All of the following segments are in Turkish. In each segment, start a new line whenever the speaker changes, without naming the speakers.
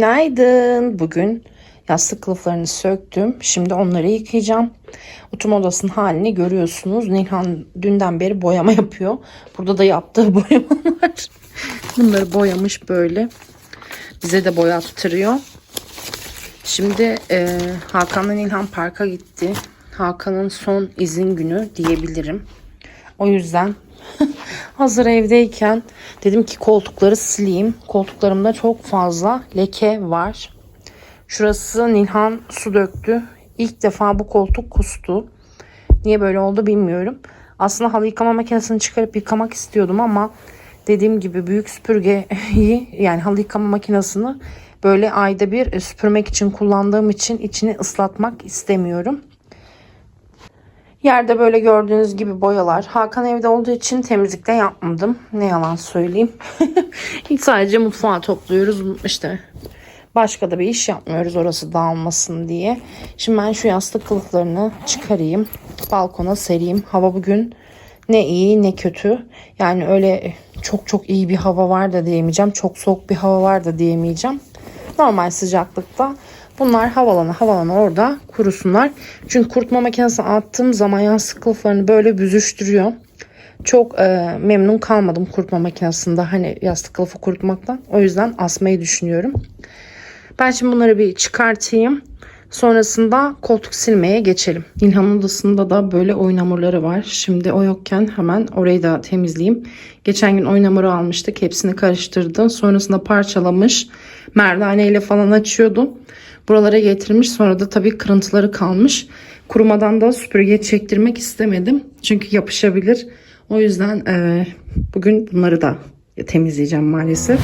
Günaydın. Bugün yastık kılıflarını söktüm. Şimdi onları yıkayacağım. Oturma odasının halini görüyorsunuz. Nilhan dünden beri boyama yapıyor. Burada da yaptığı boyamalar. Bunları boyamış böyle. Bize de boyattırıyor. Şimdi e, Hakan'la Nilhan parka gitti. Hakan'ın son izin günü diyebilirim. O yüzden hazır evdeyken dedim ki koltukları sileyim. Koltuklarımda çok fazla leke var. Şurası Nilhan su döktü. İlk defa bu koltuk kustu. Niye böyle oldu bilmiyorum. Aslında halı yıkama makinesini çıkarıp yıkamak istiyordum ama dediğim gibi büyük süpürgeyi yani halı yıkama makinesini böyle ayda bir süpürmek için kullandığım için içini ıslatmak istemiyorum. Yerde böyle gördüğünüz gibi boyalar. Hakan evde olduğu için temizlikte yapmadım. Ne yalan söyleyeyim. Sadece mutfağı topluyoruz. İşte başka da bir iş yapmıyoruz orası dağılmasın diye. Şimdi ben şu yastık kılıflarını çıkarayım. Balkona sereyim. Hava bugün ne iyi ne kötü. Yani öyle çok çok iyi bir hava var da diyemeyeceğim. Çok soğuk bir hava var da diyemeyeceğim. Normal sıcaklıkta Bunlar havalana havalana orada kurusunlar. Çünkü kurutma makinesine attığım zaman yastık kılıflarını böyle büzüştürüyor. Çok e, memnun kalmadım kurutma makinesinde hani yastık kılıfı kurutmaktan. O yüzden asmayı düşünüyorum. Ben şimdi bunları bir çıkartayım. Sonrasında koltuk silmeye geçelim. İlhan odasında da böyle oyun hamurları var. Şimdi o yokken hemen orayı da temizleyeyim. Geçen gün oyun hamuru almıştık. Hepsini karıştırdım. Sonrasında parçalamış. Merdaneyle falan açıyordum. Buralara getirmiş. Sonra da tabii kırıntıları kalmış. Kurumadan da süpürgeye çektirmek istemedim. Çünkü yapışabilir. O yüzden e, bugün bunları da temizleyeceğim maalesef.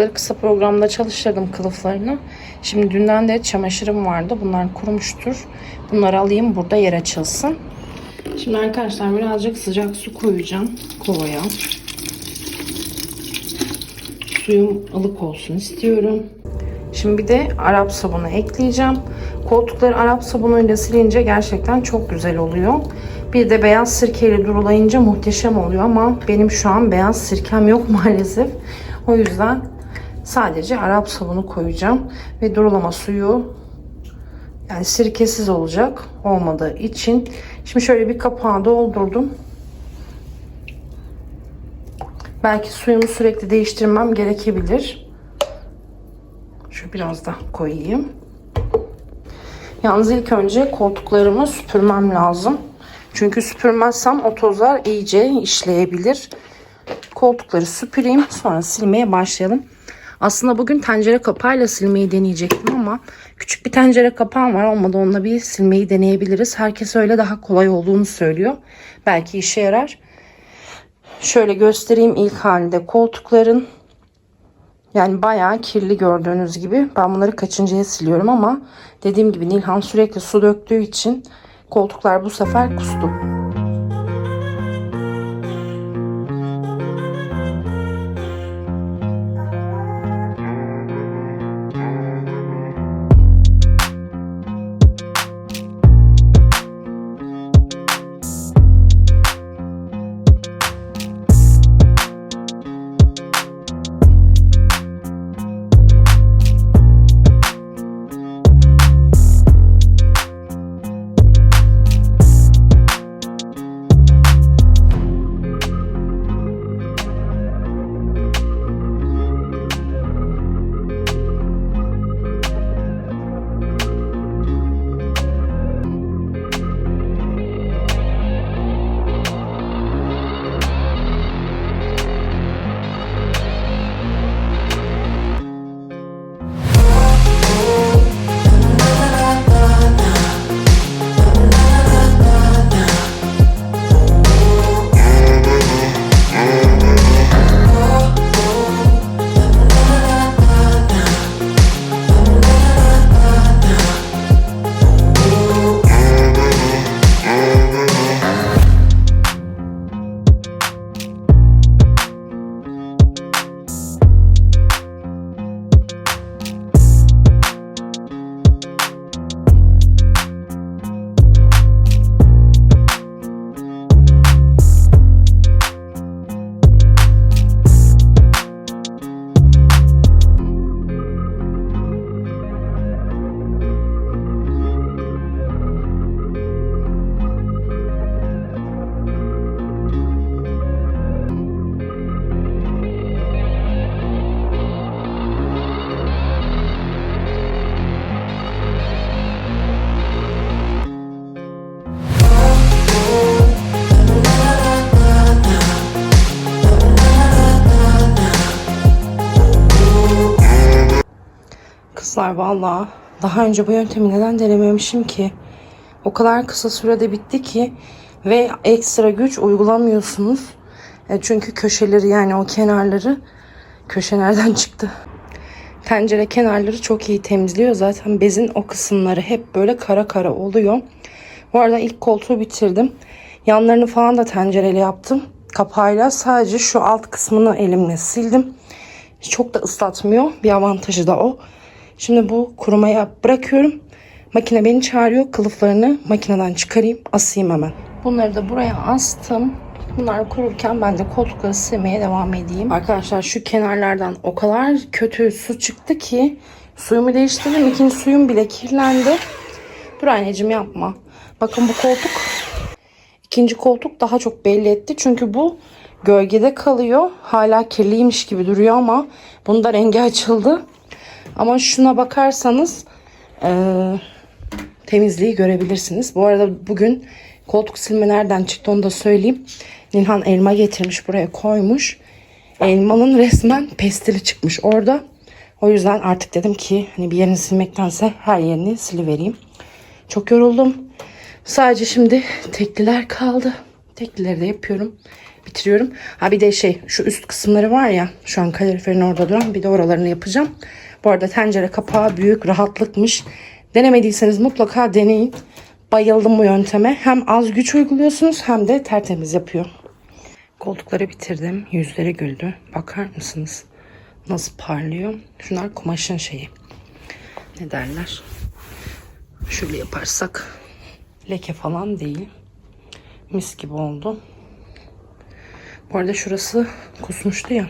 Yastıkları kısa programda çalıştırdım kılıflarını. Şimdi dünden de çamaşırım vardı. Bunlar kurumuştur. Bunları alayım burada yer açılsın. Şimdi arkadaşlar birazcık sıcak su koyacağım kovaya. Suyum ılık olsun istiyorum. Şimdi bir de Arap sabunu ekleyeceğim. Koltukları Arap sabunuyla silince gerçekten çok güzel oluyor. Bir de beyaz sirkeyle durulayınca muhteşem oluyor ama benim şu an beyaz sirkem yok maalesef. O yüzden sadece Arap sabunu koyacağım ve durulama suyu yani sirkesiz olacak olmadığı için. Şimdi şöyle bir kapağı doldurdum. Belki suyumu sürekli değiştirmem gerekebilir. Şu biraz da koyayım. Yalnız ilk önce koltuklarımı süpürmem lazım. Çünkü süpürmezsem o tozlar iyice işleyebilir. Koltukları süpüreyim sonra silmeye başlayalım. Aslında bugün tencere kapağıyla silmeyi deneyecektim ama küçük bir tencere kapağım var. Olmadı onunla bir silmeyi deneyebiliriz. Herkes öyle daha kolay olduğunu söylüyor. Belki işe yarar. Şöyle göstereyim ilk halinde koltukların. Yani bayağı kirli gördüğünüz gibi. Ben bunları kaçıncıya siliyorum ama dediğim gibi Nilhan sürekli su döktüğü için koltuklar bu sefer kustu. Kızlar valla daha önce bu yöntemi neden denememişim ki? O kadar kısa sürede bitti ki ve ekstra güç uygulamıyorsunuz. E, çünkü köşeleri yani o kenarları köşe nereden çıktı? Tencere kenarları çok iyi temizliyor. Zaten bezin o kısımları hep böyle kara kara oluyor. Bu arada ilk koltuğu bitirdim. Yanlarını falan da tencereyle yaptım. Kapağıyla sadece şu alt kısmını elimle sildim. Çok da ıslatmıyor. Bir avantajı da o. Şimdi bu kurumaya bırakıyorum. Makine beni çağırıyor. Kılıflarını makineden çıkarayım. Asayım hemen. Bunları da buraya astım. Bunlar kururken ben de koltukları silmeye devam edeyim. Arkadaşlar şu kenarlardan o kadar kötü su çıktı ki suyumu değiştirdim. İkinci suyum bile kirlendi. Dur anneciğim yapma. Bakın bu koltuk ikinci koltuk daha çok belli etti. Çünkü bu gölgede kalıyor. Hala kirliymiş gibi duruyor ama bunda rengi açıldı. Ama şuna bakarsanız eee, temizliği görebilirsiniz. Bu arada bugün koltuk silme nereden çıktı onu da söyleyeyim. Nilhan elma getirmiş buraya koymuş. Elmanın resmen pestili çıkmış orada. O yüzden artık dedim ki hani bir yerini silmektense her yerini silivereyim. Çok yoruldum. Sadece şimdi tekliler kaldı. Teklileri de yapıyorum. Bitiriyorum. Ha bir de şey şu üst kısımları var ya şu an kaloriferin orada duran bir de oralarını yapacağım. Bu arada tencere kapağı büyük rahatlıkmış. Denemediyseniz mutlaka deneyin. Bayıldım bu yönteme. Hem az güç uyguluyorsunuz hem de tertemiz yapıyor. Koltukları bitirdim. Yüzleri güldü. Bakar mısınız? Nasıl parlıyor? Şunlar kumaşın şeyi. Ne derler? Şöyle yaparsak leke falan değil. Mis gibi oldu. Bu arada şurası kusmuştu ya.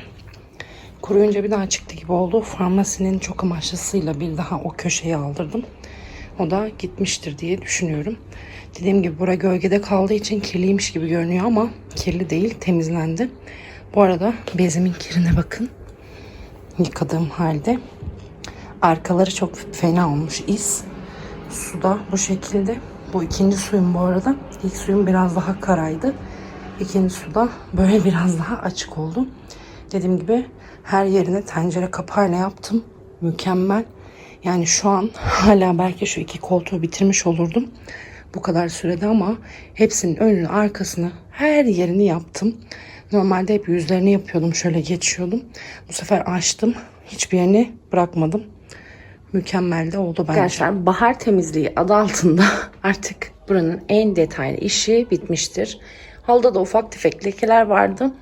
Kuruyunca bir daha çıktı gibi oldu. Farmasinin çok amaçlısıyla bir daha o köşeye aldırdım. O da gitmiştir diye düşünüyorum. Dediğim gibi bura gölgede kaldığı için kirliymiş gibi görünüyor ama kirli değil temizlendi. Bu arada bezimin kirine bakın. Yıkadığım halde. Arkaları çok fena olmuş iz. Su da bu şekilde. Bu ikinci suyum bu arada. İlk suyum biraz daha karaydı. İkinci suda böyle biraz daha açık oldu. Dediğim gibi her yerine tencere kapağıyla yaptım. Mükemmel. Yani şu an hala belki şu iki koltuğu bitirmiş olurdum. Bu kadar sürede ama hepsinin önünü arkasını her yerini yaptım. Normalde hep yüzlerini yapıyordum. Şöyle geçiyordum. Bu sefer açtım. Hiçbir yerini bırakmadım. Mükemmel de oldu bence. Arkadaşlar bahar temizliği adı altında artık buranın en detaylı işi bitmiştir. Halda da ufak tefek lekeler vardı.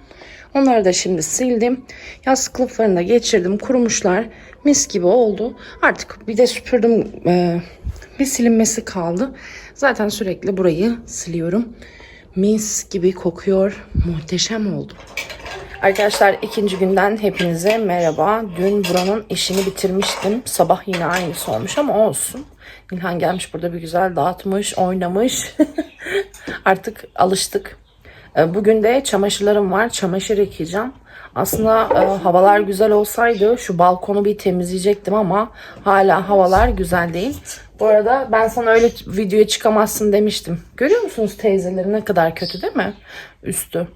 Onları da şimdi sildim. Yastık kılıflarını da geçirdim. Kurumuşlar. Mis gibi oldu. Artık bir de süpürdüm. Ee, bir silinmesi kaldı. Zaten sürekli burayı siliyorum. Mis gibi kokuyor. Muhteşem oldu. Arkadaşlar ikinci günden hepinize merhaba. Dün buranın işini bitirmiştim. Sabah yine aynısı olmuş ama olsun. Nilhan gelmiş burada bir güzel dağıtmış, oynamış. Artık alıştık. Ee, Bugün de çamaşırlarım var. Çamaşır yıkayacağım. Aslında e, havalar güzel olsaydı şu balkonu bir temizleyecektim ama hala havalar güzel değil. Bu arada ben sana öyle videoya çıkamazsın demiştim. Görüyor musunuz teyzeleri ne kadar kötü değil mi? Üstü.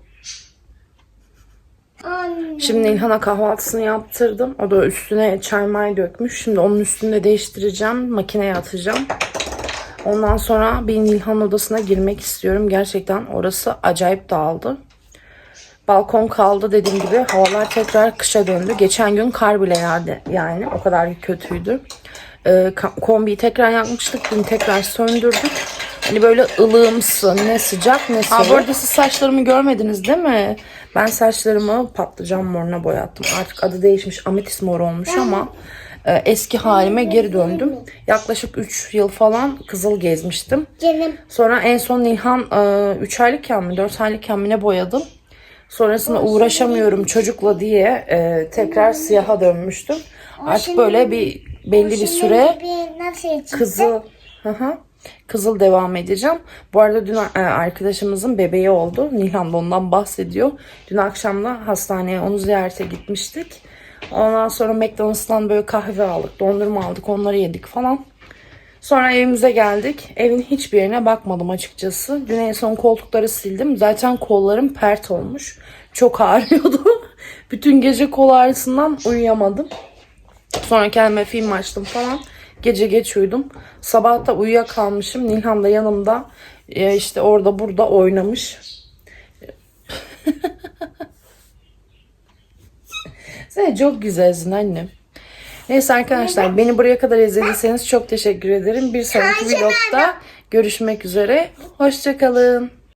Şimdi İlhan'a kahvaltısını yaptırdım. O da üstüne çay may dökmüş. Şimdi onun üstünü de değiştireceğim. Makineye atacağım. Ondan sonra bir Nilhan odasına girmek istiyorum. Gerçekten orası acayip dağıldı. Balkon kaldı dediğim gibi. Havalar tekrar kışa döndü. Geçen gün kar bile yağdı yani. O kadar kötüydü. Ee, kombiyi tekrar yakmıştık. Dün tekrar söndürdük. Hani böyle ılımsı, ne sıcak ne soğuk. Aa, bu arada siz saçlarımı görmediniz değil mi? Ben saçlarımı patlıcan moruna boyattım. Artık adı değişmiş. Ametis mor olmuş ama e, eski halime geri döndüm. Yaklaşık 3 yıl falan kızıl gezmiştim. Sonra en son Nilhan 3 aylıkken mi 4 aylıkken mi ne boyadım. Sonrasında uğraşamıyorum çocukla diye e, tekrar siyaha dönmüştüm. Artık böyle bir belli bir süre kızıl kızıl devam edeceğim. Bu arada dün e, arkadaşımızın bebeği oldu. Nilhan da ondan bahsediyor. Dün akşam da hastaneye onu ziyarete gitmiştik. Ondan sonra McDonald's'tan böyle kahve aldık, dondurma aldık, onları yedik falan. Sonra evimize geldik. Evin hiçbir yerine bakmadım açıkçası. Dün en son koltukları sildim. Zaten kollarım pert olmuş. Çok ağrıyordu. Bütün gece kol ağrısından uyuyamadım. Sonra kendime film açtım falan. Gece geç uyudum. Sabah da uyuyakalmışım. Nilhan da yanımda e, işte orada burada oynamış. Sen çok güzelsin annem. Neyse arkadaşlar beni buraya kadar izlediyseniz çok teşekkür ederim. Bir sonraki vlogda görüşmek üzere. Hoşçakalın.